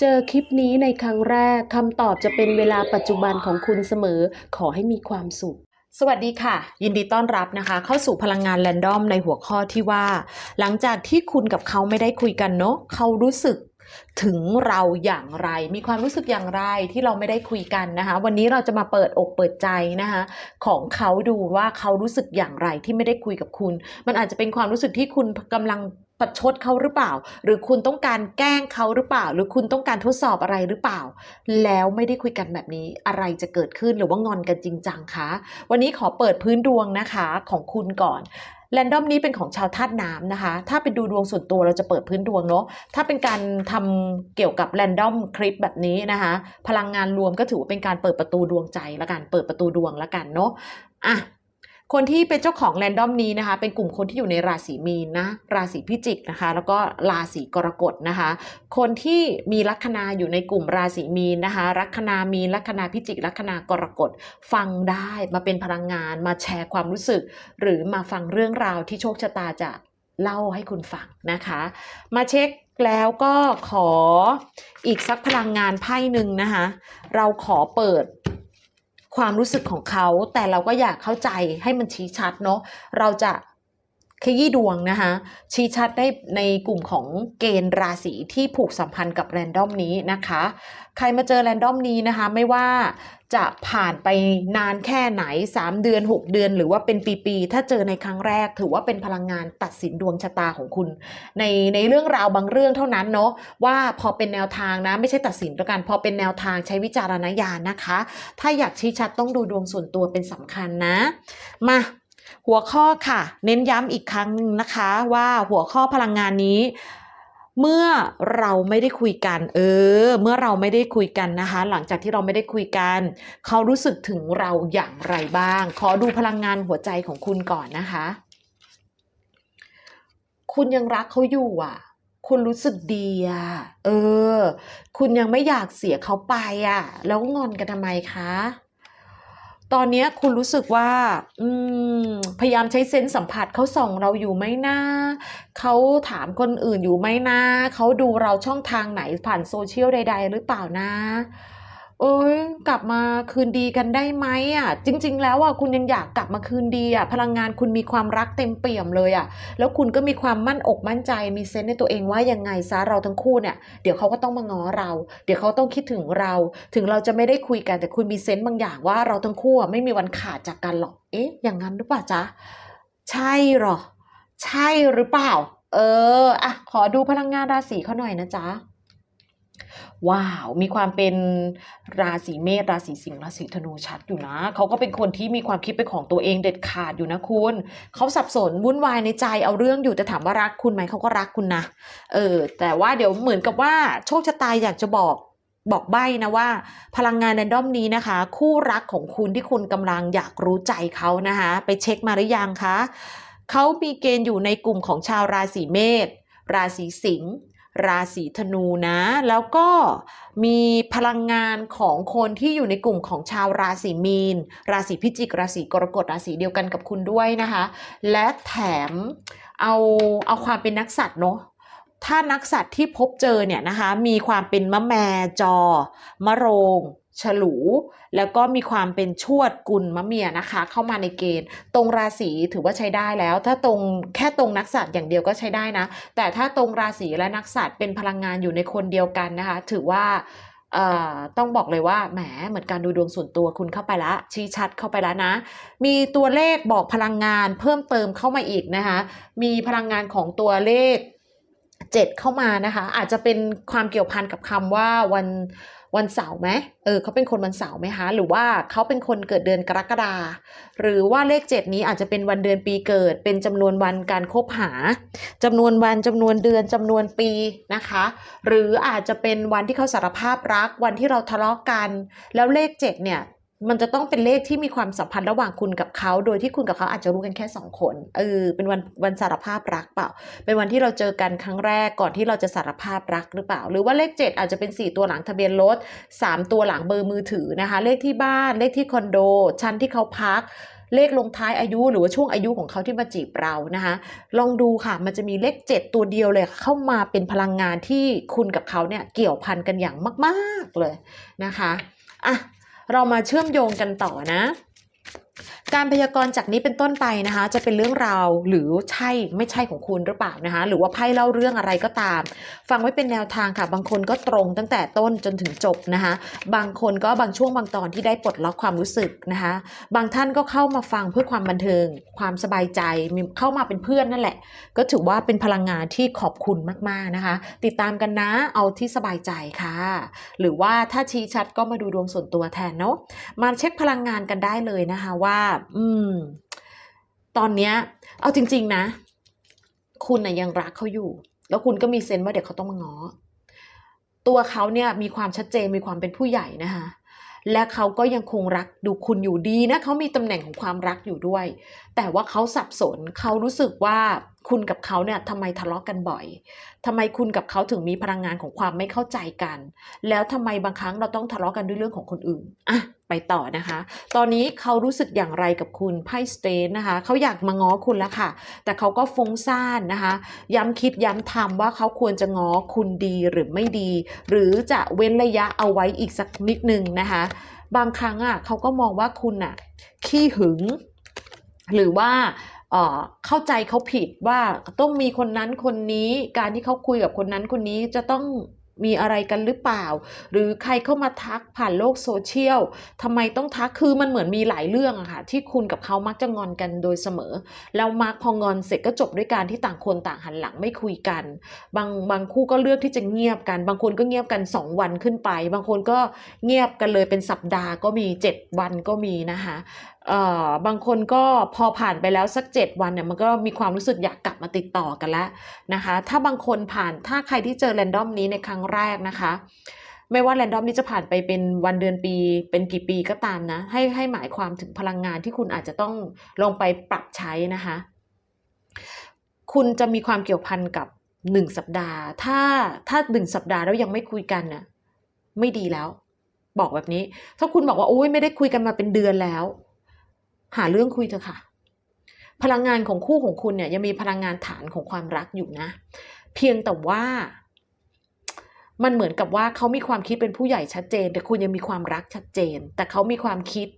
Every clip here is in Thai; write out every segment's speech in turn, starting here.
เจอคลิปนี้ในครั้งแรกคำตอบจะเป็นเวลาปัจจุบันของคุณเสมอ ขอให้มีความสุข สวัสดีค่ะ ยินดีต้อนรับนะคะ เข้าสู่พลังงานแรนดอมในหัวข้อที่ว่า หลังจากที่คุณกับเขาไม่ได้คุยกันเนาะเขารู้สึกถึงเราอย่างไร มีความรู้สึกอย่างไรที่เราไม่ได้คุยกันนะคะ วันนี้เราจะมาเปิดอกเปิดใจนะคะของเขาดูว่าเขารู้สึกอย่างไรที่ไม่ได้คุยกับคุณ มันอาจจะเป็นความรู้สึกที่คุณกำลัง ประชดเขาหรือเปล่า หรือคุณต้องการแกล้งเขาหรือเปล่า หรือคุณต้องการทดสอบอะไรหรือเปล่า แล้วไม่ได้คุยกันแบบนี้อะไรจะเกิดขึ้นหรือว่างอนกันจริงจังคะ วันนี้ขอเปิดพื้นดวงนะคะของคุณก่อนแรนดอมนี้เป็นของชาวธาตุน้ำนะคะ ถ้าเป็นดูดวงส่วนตัวเราจะเปิดพื้นดวงเนาะ ถ้าเป็นการทำเกี่ยวกับแรนดอมคลิปแบบนี้นะคะ พลังงานรวมก็ถือว่าเป็นการเปิดประตูดวงใจละกัน เปิดประตูดวงละกันเนาะ อะ คนที่เป็นเจ้าของแรนดอมนี้นะคะ เป็นกลุ่มคนที่อยู่ในราศีมีนนะราศีพิจิกนะคะ แล้วก็ราศีกรกฎนะคะ คนที่มีลัคนาอยู่ในกลุ่มราศีมีนนะคะลัคนามีนลัคนาพิจิกลัคนากรกฎฟังได้มาเป็นพลังงานมาแชร์ความรู้สึก หรือมาฟังเรื่องราวที่โชคชะตาจะเล่าให้คุณฟังนะคะ มาเช็คแล้วก็ขออีกสักพลังงานไพ่หนึ่งนะคะ เราขอเปิด ความรู้สึกของเขา แต่เราก็อยากเข้าใจให้มันชี้ชัดเนาะเราจะ ขยี้ดวงนะคะ ชี้ชัดได้ในกลุ่มของเกณฑ์ราศีที่ผูกสัมพันธ์กับแรนดอมนี้นะคะ ใครมาเจอแรนดอมนี้นะคะ ไม่ว่าจะผ่านไปนานแค่ไหน 3 เดือน 6 เดือน หรือว่าเป็นปีๆถ้าเจอในครั้งแรก ถือว่าเป็นพลังงานตัดสินดวงชะตาของคุณ ในในเรื่องราวบางเรื่องเท่านั้นเนาะว่าพอเป็นแนวทางนะ ไม่ใช่ตัดสินแล้วกัน พอเป็นแนวทางใช้วิจารณญาณนะคะ ถ้าอยากชี้ชัดต้องดูดวงส่วนตัวเป็นสำคัญนะ มา หัวข้อค่ะ เน้นย้ำอีกครั้งหนึ่งนะคะว่าหัวข้อพลังงานนี้ เมื่อเราไม่ได้คุยกัน เออ เมื่อเราไม่ได้คุยกันนะคะ หลังจากที่เราไม่ได้คุยกัน เขารู้สึกถึงเราอย่างไรบ้าง ขอดูพลังงานหัวใจของคุณก่อนนะคะ คุณยังรักเขาอยู่อะ คุณรู้สึกดีอะ เออ คุณยังไม่อยากเสียเขาไปอะ แล้วงอนกันทำไมคะ ตอนนี้คุณรู้สึกว่าพยายามใช้เซนส์สัมผัสเขาส่องเราอยู่ไหมนะเขาถามคนอื่นอยู่ไหมนะเขาดูเราช่องทางไหนผ่านโซเชียลใด ๆ หรือเปล่านะ เอ้ยกลับมาคืนดีกันได้ไหมอะ จริง ๆ แล้วอะคุณยังอยากกลับมาคืนดีอะพลังงานคุณมีความรักเต็มเปี่ยมเลยอะ แล้วคุณก็มีความมั่นอกมั่นใจมีเซนในตัวเองว่ายังไงซะเราทั้งคู่เนี่ยเดี๋ยวเขาก็ต้องมาง้อเรา เดี๋ยวเขาต้องคิดถึงเรา ถึงเราจะไม่ได้คุยกันแต่คุณมีเซนบางอย่างว่าเราทั้งคู่ไม่มีวันขาดจากกันหรอก เอ๊ะ อย่างนั้นหรือเปล่าจ๊ะใช่หรอ ใช่หรือเปล่า เอออะขอดูพลังงานราศีเขาหน่อยนะจ๊ะ ว้าว มีความเป็นราศีเมษราศีสิงห์ราศีธนูชัดอยู่นะ เขาก็เป็นคนที่มีความคิดเป็นของตัวเองเด็ดขาดอยู่นะคุณ เขาสับสนวุ่นวายในใจเอาเรื่องอยู่แต่ถามว่ารักคุณไหมเขาก็รักคุณนะ เออ แต่ว่าเดี๋ยวเหมือนกับว่าโชคชะตาอยากจะบอกบอกใบ้นะว่า พลังงานแรนดอมนี้นะคะ คู่รักของคุณที่คุณกำลังอยากรู้ใจเขานะคะ ไปเช็คมาหรือยังคะเขามีเกณฑ์อยู่ในกลุ่มของชาวราศีเมษราศีสิงห์ ราศีธนูนะ แล้วก็มีพลังงานของคนที่อยู่ในกลุ่มของชาวราศีมีน ราศีพิจิก ราศีกรกฎ ราศีเดียวกันกับคุณด้วยนะคะ และแถมเอาเอาความเป็นนักสัตว์เนาะถ้านักสัตว์ที่พบเจอเนี่ยนะคะ มีความเป็นมะแมจอ มะโรง ฉลู แล้วก็มีความเป็นชวดกุลมะเมียนะคะ เข้ามาในเกณฑ์ ตรงราศีถือว่าใช้ได้แล้ว ถ้าตรงแค่ตรงนักสัตว์อย่างเดียวก็ใช้ได้นะ แต่ถ้าตรงราศีและนักสัตว์เป็นพลังงานอยู่ในคนเดียวกันนะคะ ถือว่าต้องบอกเลยว่าแหมเหมือนการดูดวงส่วนตัวคุณเข้าไปละ ชี้ชัดเข้าไปแล้วนะ มีตัวเลขบอกพลังงานเพิ่มเติมเข้ามาอีกนะคะ มีพลังงานของตัวเลขเจ็ดเข้ามานะคะ อาจจะเป็นความเกี่ยวพันกับคำว่าวัน วันเสาร์ไหมเออเขาเป็นคนวันเสาร์ไหมคะ หรือว่าเขาเป็นคนเกิดเดือนกรกฎาหรือว่าเลขเจ็ดนี้อาจจะเป็นวันเดือนปีเกิด เป็นจำนวนวันการคบหาจำนวนวันจำนวนเดือนจำนวนปีนะคะ หรืออาจจะเป็นวันที่เขาสารภาพรัก วันที่เราทะเลาะกัน แล้วเลขเจ็ดเนี่ย มันจะต้องเป็นเลขที่มีความสัมพันธ์ระหว่างคุณกับเขา โดยที่คุณกับเขาอาจจะรู้กันแค่สองคน เออ เป็นวันวันสารภาพรักเปล่า เป็นวันที่เราเจอกันครั้งแรกก่อนที่เราจะสารภาพรักหรือเปล่า หรือว่าเลข 7 อาจจะเป็น 4 ตัวหลังทะเบียนรถ3 ตัวหลังเบอร์มือถือนะคะ เลขที่บ้าน เลขที่คอนโด ชั้นที่เขาพักเลขลงท้ายอายุหรือว่าช่วงอายุของเขาที่มาจีบเรานะคะ ลองดูค่ะ มันจะมีเลข 7 ตัวเดียวเลยเข้ามาเป็นพลังงานที่คุณกับเขาเนี่ยเกี่ยวพันกันอย่างมาก ๆเลยนะคะ อะ เรามาเชื่อมโยงกันต่อนะการพยากรณ์จากนี้เป็นต้นไปนะคะ จะเป็นเรื่องราวหรือใช่ไม่ใช่ของคุณหรือเปล่านะคะ หรือว่าไพ่เล่าเรื่องอะไรก็ตาม ฟังไว้เป็นแนวทางค่ะ บางคนก็ตรงตั้งแต่ต้นจนถึงจบนะคะ บางคนก็บางช่วงบางตอนที่ได้ปลดล็อกความรู้สึกนะคะ บางท่านก็เข้ามาฟังเพื่อความบันเทิง ความสบายใจมีเข้ามาเป็นเพื่อนนั่นแหละ ก็ถือว่าเป็นพลังงานที่ขอบคุณมากๆนะคะ ติดตามกันนะเอาที่สบายใจค่ะ หรือว่าถ้าชี้ชัดก็มาดูดวงส่วนตัวแทนเนาะมาเช็คพลังงานกันได้เลยนะคะว่าอืม ตอนเนี้ย เอาจริง ๆ นะ คุณนะยังรักเขาอยู่ แล้วคุณก็มีเซนส์ว่าเดี๋ยวเขาต้องมาง้อ ตัวเขาเนี่ยมีความชัดเจนมีความเป็นผู้ใหญ่นะคะ และเขาก็ยังคงรักดูคุณอยู่ดีนะเขามีตำแหน่งของความรักอยู่ด้วย แต่ว่าเขาสับสนเขารู้สึกว่าคุณกับเขาเนี่ยทำไมทะเลาะกันบ่อยทำไมคุณกับเขาถึงมีพลังงานของความไม่เข้าใจกัน แล้วทำไมบางครั้งเราต้องทะเลาะกันด้วยเรื่องของคนอื่นอะ ไปต่อนะคะ ตอนนี้เขารู้สึกอย่างไรกับคุณไพ่สเตนนะคะเขาอยากมาง้อคุณแล้วค่ะ แต่เขาก็ฟุ้งซ่านนะคะ ย้ำคิดย้ำทำว่าเขาควรจะง้อคุณดีหรือไม่ดี หรือจะเว้นระยะเอาไว้อีกสักนิดนึงนะคะ บางครั้งอะเขาก็มองว่าคุณอะขี้หึง หรือว่าเอ่อเข้าใจเขาผิดว่าต้องมีคนนั้นคนนี้ การที่เขาคุยกับคนนั้นคนนี้จะต้อง มีอะไรกันหรือเปล่า หรือใครเข้ามาทักผ่านโลกโซเชียลทำไมต้องทักคือมันเหมือนมีหลายเรื่องอะค่ะ ที่คุณกับเขามักจะงอนกันโดยเสมอ แล้วมักพองอนเสร็จก็จบด้วยการที่ต่างคนต่างหันหลังไม่คุยกัน บางบางคู่ก็เลือกที่จะเงียบกัน บางคนก็เงียบกัน 2 วันขึ้นไป บางคนก็เงียบกันเลยเป็นสัปดาห์ก็มี 7 วันก็มีนะคะ บางคนก็พอผ่านไปแล้วสัก 7 วันเนี่ยมันก็มีความรู้สึกอยากกลับมาติดต่อกันแล้วนะคะ ถ้าบางคนผ่านถ้าใครที่เจอแรนดอมนี้ในครั้งแรกนะคะ ไม่ว่าแรนดอมนี้จะผ่านไปเป็นวันเดือนปี เป็นกี่ปีก็ตามนะ ให้ให้หมายความถึงพลังงานที่คุณอาจจะต้องลงไปปรับใช้นะคะ คุณจะมีความเกี่ยวพันกับหนึ่งสัปดาห์ ถ้าถ้าหนึ่งสัปดาห์แล้วยังไม่คุยกันน่ะไม่ดีแล้ว บอกแบบนี้ ถ้าคุณบอกว่าโอ้ยไม่ได้คุยกันมาเป็นเดือนแล้ว หาเรื่องคุยเถอะค่ะ พลังงานของคู่ของคุณเนี่ยยังมีพลังงานฐานของความรักอยู่นะ เพียงแต่ว่า มันเหมือนกับว่าเขามีความคิดเป็นผู้ใหญ่ชัดเจน แต่คุณยังมีความรักชัดเจน แต่เขามีความคิด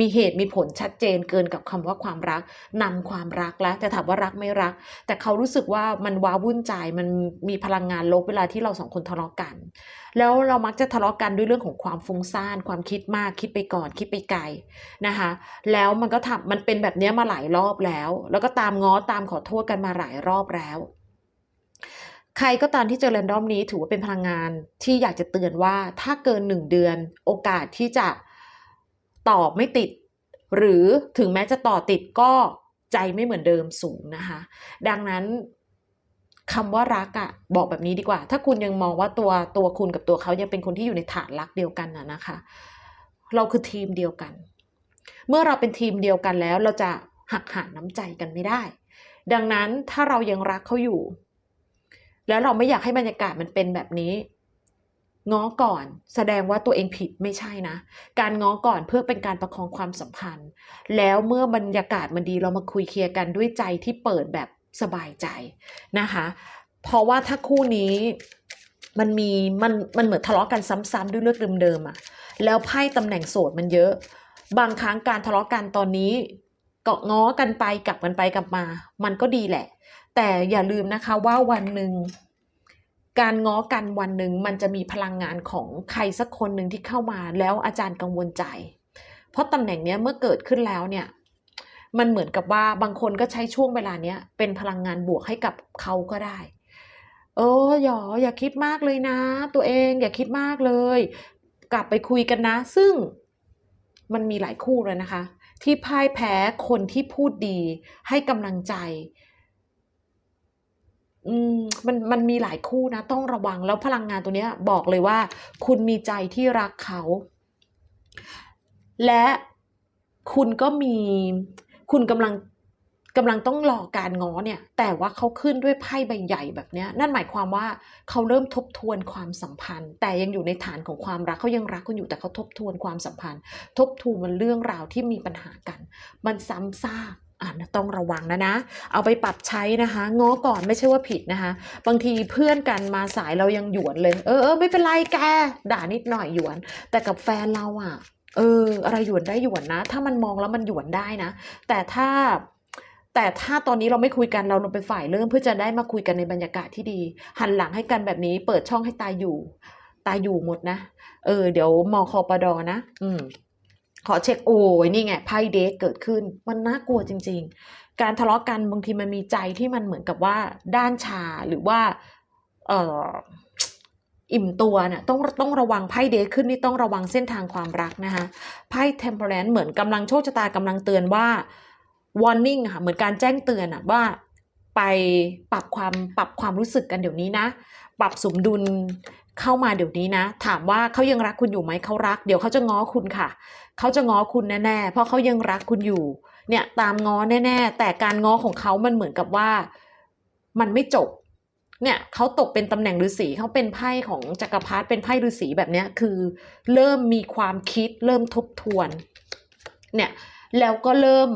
มีเหตุมีผลชัดเจนเกินกับคำว่าความรักนำความรักแล้วแต่ถามว่ารักไม่รัก แต่เขารู้สึกว่ามันว้าวุ่นใจมันมีพลังงานลบเวลาที่เราสองคนทะเลาะกัน แล้วเรามักจะทะเลาะกันด้วยเรื่องของความฟุ้งซ่านความคิดมากคิดไปก่อนคิดไปไกลนะคะ แล้วมันก็ทำมันเป็นแบบนี้มาหลายรอบแล้ว แล้วก็ตามง้อตามขอโทษกันมาหลายรอบแล้ว ใครก็ตามที่เจอแรนดอมนี้ถือว่าเป็นพลังงานที่อยากจะเตือนว่าถ้าเกินหนึ่งเดือน โอกาสที่จะ ตอบไม่ติด หรือถึงแม้จะต่อติดก็ใจไม่เหมือนเดิมสูงนะคะ ดังนั้นคำว่ารักอะบอกแบบนี้ดีกว่า ถ้าคุณยังมองว่าตัวตัวคุณกับตัวเขายังเป็นคนที่อยู่ในฐานรักเดียวกันนะนะคะ เราคือทีมเดียวกัน เมื่อเราเป็นทีมเดียวกันแล้วเราจะหักหานน้ำใจกันไม่ได้ ดังนั้นถ้าเรายังรักเขาอยู่ แล้วเราไม่อยากให้บรรยากาศมันเป็นแบบนี้ ง้อก่อนแสดงว่าตัวเองผิดไม่ใช่นะ การง้อก่อนเพื่อเป็นการประคองความสัมพันธ์ แล้วเมื่อบรรยากาศมันดีเรามาคุยเคลียร์กันด้วยใจที่เปิดแบบสบายใจนะคะ เพราะว่าถ้าคู่นี้มันมีมันมันเหมือนทะเลาะกันซ้ำๆด้วยเรื่องเดิมๆอะแล้วไพ่ตำแหน่งโสดมันเยอะ บางครั้งการทะเลาะกันตอนนี้เกาะง้อกันไปกลับกันไปกลับมา มันก็ดีแหละ แต่อย่าลืมนะคะว่าวันหนึ่ง การง้อกันวันหนึ่งมันจะมีพลังงานของใครสักคนหนึ่งที่เข้ามาแล้วอาจารย์กังวลใจ เพราะตำแหน่งเนี้ยเมื่อเกิดขึ้นแล้วเนี่ยมันเหมือนกับว่าบางคนก็ใช้ช่วงเวลาเนี้ยเป็นพลังงานบวกให้กับเขาก็ได้เออหยออย่าคิดมากเลยนะ ตัวเองอย่าคิดมากเลย กลับไปคุยกันนะ ซึ่งมันมีหลายคู่เลยนะคะ ที่พ่ายแพ้คนที่พูดดีให้กำลังใจ อืมมันมันมีหลายคู่นะ ต้องระวังแล้วพลังงานตัวเนี้ยบอกเลยว่า คุณมีใจที่รักเขา และคุณก็มีคุณกำลังกำลังต้องรอการง้อเนี่ย แต่ว่าเขาขึ้นด้วยไพ่ใบใหญ่แบบเนี้ยนั่นหมายความว่าเขาเริ่มทบทวนความสัมพันธ์ แต่ยังอยู่ในฐานของความรักเขายังรักคุณอยู่แต่เขาทบทวนความสัมพันธ์ ทบทวนเรื่องราวที่มีปัญหากัน มันซ้ำซาก อ่าต้องระวังนะนะ เอาไปปรับใช้นะคะ ง้อก่อนไม่ใช่ว่าผิดนะคะ บางทีเพื่อนกันมาสายเรายังหยวนเลย เออเออไม่เป็นไรแก ด่านิดหน่อยหยวน แต่กับแฟนเราอะเออ อะไรหยวนได้หยวนนะ ถ้ามันมองแล้วมันหยวนได้นะ แต่ถ้าแต่ถ้าตอนนี้เราไม่คุยกันเราลงไปฝ่ายเริ่มเพื่อจะได้มาคุยกันในบรรยากาศที่ดี หันหลังให้กันแบบนี้เปิดช่องให้ตายอยู่ ตายอยู่หมดนะ เออ เดี๋ยวมอคอปดอนะ อืม ขอเช็คโอ้ยนี่ไงไพ่เดทเกิดขึ้น มันน่ากลัวจริง ๆ การทะเลาะกันบางทีมันมีใจที่มันเหมือนกับว่าด้านชาหรือว่าเอ่ออิ่มตัวเนี่ยต้องต้องระวังไพ่เดทขึ้นนี่ต้องระวังเส้นทางความรักนะคะไพ่ temperance เหมือนกำลังโชคชะตากำลังเตือนว่า warning อะค่ะเหมือนการแจ้งเตือนอะว่าไปปรับความปรับความรู้สึกกันเดี๋ยวนี้นะ ปรับสมดุล เข้ามาเดี๋ยวนี้นะ ถามว่าเขายังรักคุณอยู่ไหมเขารัก เดี๋ยวเขาจะง้อคุณค่ะ เขาจะง้อคุณแน่ๆ เพราะเขายังรักคุณอยู่ เนี่ยตามง้อแน่ๆ แต่การง้อของเขามันเหมือนกับว่า มันไม่จบ เนี่ยเขาตกเป็นตำแหน่งฤาษีเขาเป็นไพ่ของจักรพรรดิเป็นไพ่ฤาษีแบบเนี้ยคือ เริ่มมีความคิด เริ่มทบทวน เนี่ยแล้วก็เริ่ม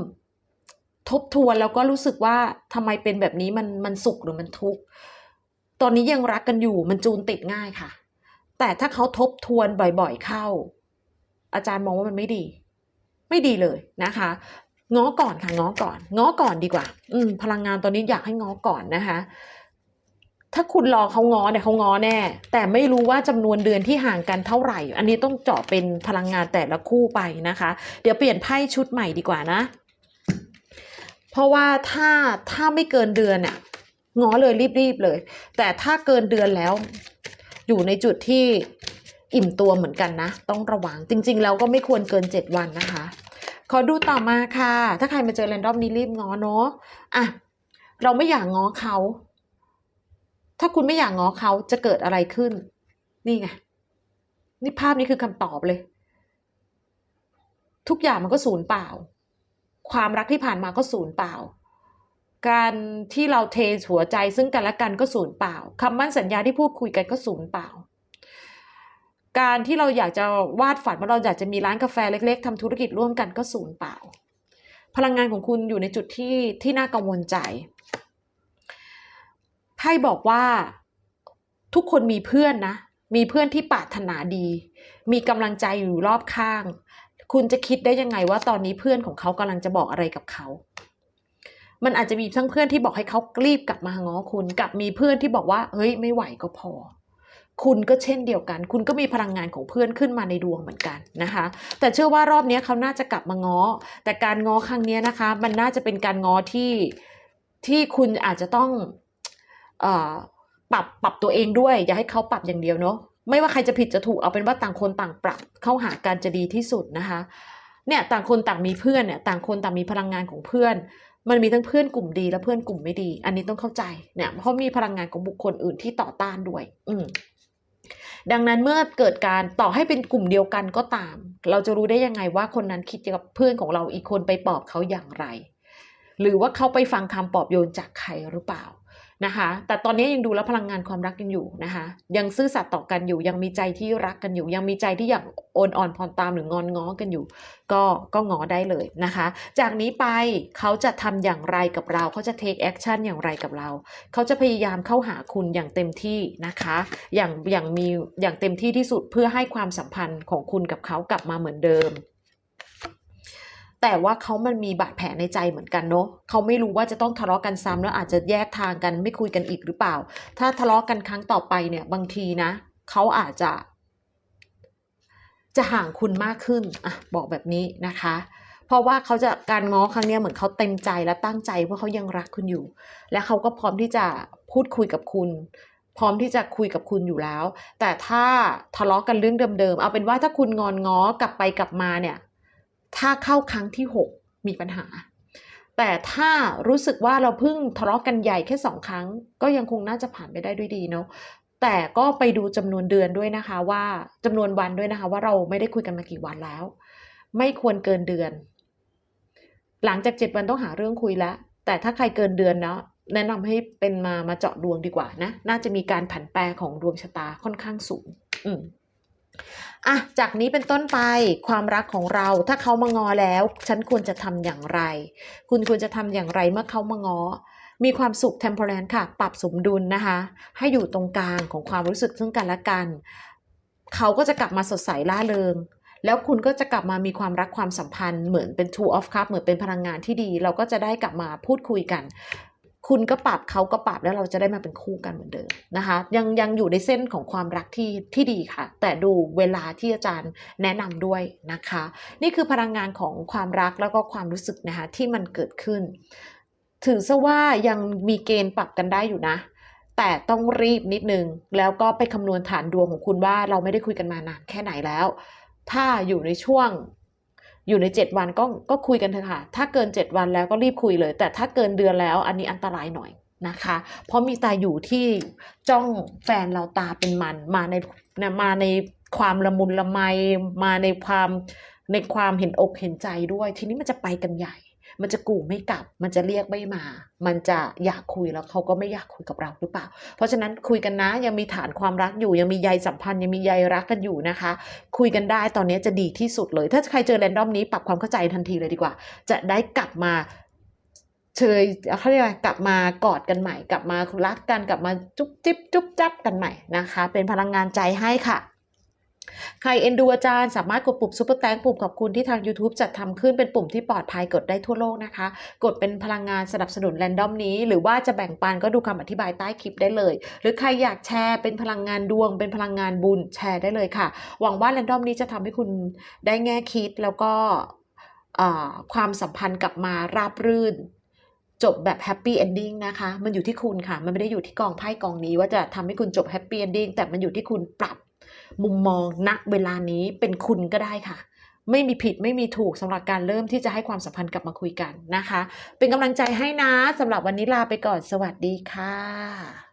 ทบทวนแล้วก็รู้สึกว่าทำไมเป็นแบบนี้มันมันสุขหรือมันทุกข์ ตอนนี้ยังรักกันอยู่มันจูนติดง่ายค่ะ แต่ถ้าเขาทบทวนบ่อยๆเข้า อาจารย์มองว่ามันไม่ดี ไม่ดีเลยนะคะง้อก่อนค่ะง้อก่อนง้อก่อนดีกว่า อืม พลังงานตอนนี้อยากให้ง้อก่อนนะคะ ถ้าคุณรอเขาง้อเนี่ยเขาง้อแน่ แต่ไม่รู้ว่าจำนวนเดือนที่ห่างกันเท่าไหร่ อันนี้ต้องเจาะเป็นพลังงานแต่ละคู่ไปนะคะ เดี๋ยวเปลี่ยนไพ่ชุดใหม่ดีกว่านะ เพราะว่าถ้าถ้าไม่เกินเดือนอะ ง้อเลยรีบๆเลย แต่ถ้าเกินเดือนแล้ว อยู่ในจุดที่อิ่มตัวเหมือนกันนะ ต้องระวังจริง ๆ แล้วก็ไม่ควรเกินเจ็ดวันนะคะ ขอดูต่อมาค่ะ ถ้าใครมาเจอแรนดอมนี้รีบง้อเนาะอะเราไม่อยากง้อเขา ถ้าคุณไม่อยากง้อเขาจะเกิดอะไรขึ้น นี่ไงนี่ภาพนี้คือคำตอบเลย ทุกอย่างมันก็สูญเปล่า ความรักที่ผ่านมาก็สูญเปล่า การที่เราเทหัวใจซึ่งกันและกันก็สูญเปล่าคำมั่นสัญญาที่พูดคุยกันก็สูญเปล่า การที่เราอยากจะวาดฝันว่าเราอยากจะมีร้านกาแฟเล็ก ๆทำธุรกิจร่วมกันก็สูญเปล่า พลังงานของคุณอยู่ในจุดที่ที่น่ากังวลใจไพ่บอกว่าทุกคนมีเพื่อนนะ มีเพื่อนที่ปรารถนาดี มีกำลังใจอยู่รอบข้าง คุณจะคิดได้ยังไงว่าตอนนี้เพื่อนของเขากำลังจะบอกอะไรกับเขา มันอาจจะมีทั้งเพื่อนที่บอกให้เขารีบกลับมาง้อคุณกับมีเพื่อนที่บอกว่า เฮ้ยไม่ไหวก็พอ คุณก็เช่นเดียวกัน คุณก็มีพลังงานของเพื่อนขึ้นมาในดวงเหมือนกันนะคะ แต่เชื่อว่ารอบนี้เขาน่าจะกลับมาง้อ แต่การง้อครั้งนี้นะคะ มันน่าจะเป็นการง้อที่ที่คุณอาจจะต้องเอ่อปรับปรับตัวเองด้วย อย่าให้เขาปรับอย่างเดียวเนาะไม่ว่าใครจะผิดจะถูกเอาเป็นว่าต่างคนต่างปรับเข้าหากันจะดีที่สุดนะคะเนี่ยต่างคนต่างมีเพื่อนเนี่ยต่างคนต่างมีพลังงานของเพื่อน มันมีทั้งเพื่อนกลุ่มดีและเพื่อนกลุ่มไม่ดี อันนี้ต้องเข้าใจเนี่ยเพราะมีพลังงานของบุคคลอื่นที่ต่อต้านด้วย อืดังนั้นเมื่อเกิดการต่อให้เป็นกลุ่มเดียวกันก็ตาม เราจะรู้ได้ยังไงว่าคนนั้นคิดกับเพื่อนของเราอีกคนไปปลอบเขาอย่างไร หรือว่าเขาไปฟังคำปลอบโยนจากใครหรือเปล่า นะคะ แต่ตอนนี้ยังดูแลพลังงานความรักกันอยู่นะคะ ยังซื่อสัตย์ต่อกันอยู่ ยังมีใจที่รักกันอยู่ ยังมีใจที่อยากโอนอ่อนผ่อนตามหรืองอนง้อกันอยู่ ก็ก็ง้อได้เลยนะคะ จากนี้ไปเขาจะทำอย่างไรกับเรา เขาจะ take action อย่างไรกับเรา เขาจะพยายามเข้าหาคุณอย่างเต็มที่นะคะ อย่างอย่างมีอย่างเต็มที่ที่สุดเพื่อให้ความสัมพันธ์ของคุณกับเขากลับมาเหมือนเดิม แต่ว่าเขามันมีบาดแผลในใจเหมือนกันเนาะเขาไม่รู้ว่าจะต้องทะเลาะกันซ้ำแล้วอาจจะแยกทางกันไม่คุยกันอีกหรือเปล่า ถ้าทะเลาะกันครั้งต่อไปเนี่ยบางทีนะเขาอาจจะ จะห่างคุณมากขึ้นอะบอกแบบนี้นะคะ เพราะว่าเขาจะการง้อครั้งนี้เหมือนเขาเต็มใจและตั้งใจเพราะเขายังรักคุณอยู่ และเขาก็พร้อมที่จะพูดคุยกับคุณพร้อมที่จะคุยกับคุณอยู่แล้ว แต่ถ้าทะเลาะกันเรื่องเดิมๆ เอาเป็นว่าถ้าคุณงอนง้อกลับไปกลับมาเนี่ย ถ้าเข้าครั้งที่หกมีปัญหา แต่ถ้ารู้สึกว่าเราเพิ่งทะเลาะกันใหญ่แค่สองครั้ง ก็ยังคงน่าจะผ่านไปได้ด้วยดีเนาะแต่ก็ไปดูจำนวนเดือนด้วยนะคะว่าจำนวนวันด้วยนะคะ ว่าเราไม่ได้คุยกันมากี่วันแล้ว ไม่ควรเกินเดือน หลังจากเจ็ดวันต้องหาเรื่องคุยแล้ว แต่ถ้าใครเกินเดือนเนาะแนะนำให้เป็นมามาเจาะดวงดีกว่านะ น่าจะมีการผันแปรของดวงชะตาค่อนข้างสูง อืม อะจากนี้เป็นต้นไปความรักของเราถ้าเขามางอแล้ว ฉันควรจะทำอย่างไร คุณควรจะทำอย่างไรเมื่อเขามางอมีความสุข temperance ค่ะ ปรับสมดุลนะคะ ให้อยู่ตรงกลางของความรู้สึกซึ่งกันและกัน เขาก็จะกลับมาสดใสล่าเริง แล้วคุณก็จะกลับมามีความรักความสัมพันธ์เหมือนเป็น two of cup เหมือนเป็นพลังงานที่ดี เราก็จะได้กลับมาพูดคุยกัน คุณก็ปรับเขาก็ปรับแล้วเราจะได้มาเป็นคู่กันเหมือนเดิมนะคะ ยังยังอยู่ในเส้นของความรักที่ที่ดีค่ะ แต่ดูเวลาที่อาจารย์แนะนำด้วยนะคะ นี่คือพลังงานของความรักแล้วก็ความรู้สึกนะคะที่มันเกิดขึ้น ถือซะว่ายังมีเกณฑ์ปรับกันได้อยู่นะแต่ต้องรีบนิดนึง แล้วก็ไปคำนวณฐานดวงของคุณว่าเราไม่ได้คุยกันมานานแค่ไหนแล้ว ถ้าอยู่ในช่วง อยู่ใน 7 วันก็ก็คุยกันเถอะค่ะ ถ้าเกิน 7 วันแล้วก็รีบคุยเลย แต่ถ้าเกินเดือนแล้วอันนี้อันตรายหน่อยนะคะ เพราะมีตาอยู่ที่จ้องแฟนเราตาเป็นมัน มาในนะมาในความละมุนละไมมาในความในความเห็นอกเห็นใจด้วย ทีนี้มันจะไปกันใหญ่ มันจะกูไม่กลับ มันจะเรียกไม่มา มันจะอยากคุยแล้วเขาก็ไม่อยากคุยกับเราหรือเปล่า เพราะฉะนั้นคุยกันนะยังมีฐานความรักอยู่ ยังมีใยสัมพันธ์ยังมีใยรักกันอยู่นะคะ คุยกันได้ตอนนี้จะดีที่สุดเลย ถ้าใครเจอแรนดอมนี้ปรับความเข้าใจทันทีเลยดีกว่า จะได้กลับมาเชยเขาเรียกอะไรกลับมากอดกันใหม่ กลับมารักกันกลับมาจุ๊บจิ๊บจุ๊บจับกันใหม่นะคะ เป็นพลังงานใจให้ค่ะ ใครเอ็นดูอาจารย์สามารถกดปุ่มซุปเปอร์แตงปุ่มขอบคุณที่ทาง YouTube จัดทำขึ้นเป็นปุ่มที่ปลอดภัยกดได้ทั่วโลกนะคะ กดเป็นพลังงานสนับสนุนแรนดอมนี้ หรือว่าจะแบ่งปันก็ดูคำอธิบายใต้คลิปได้เลย หรือใครอยากแชร์เป็นพลังงานดวง เป็นพลังงานบุญแชร์ได้เลยค่ะ หวังว่าแรนดอมนี้จะทำให้คุณได้แง่คิดแล้วก็ความสัมพันธ์กลับมาราบรื่นจบแบบแฮปปี้เอนดิ้งนะคะ มันอยู่ที่คุณค่ะ มันไม่ได้อยู่ที่กองไพ่กองนี้ว่าจะทำให้คุณจบแฮปปี้เอนดิ้งแต่มันอยู่ที่คุณปรับ มุมมองณเวลานี้เป็นคุณก็ได้ค่ะ ไม่มีผิดไม่มีถูกสำหรับการเริ่มที่จะให้ความสัมพันธ์กลับมาคุยกันนะคะ เป็นกำลังใจให้นะสำหรับวันนี้ลาไปก่อนสวัสดีค่ะ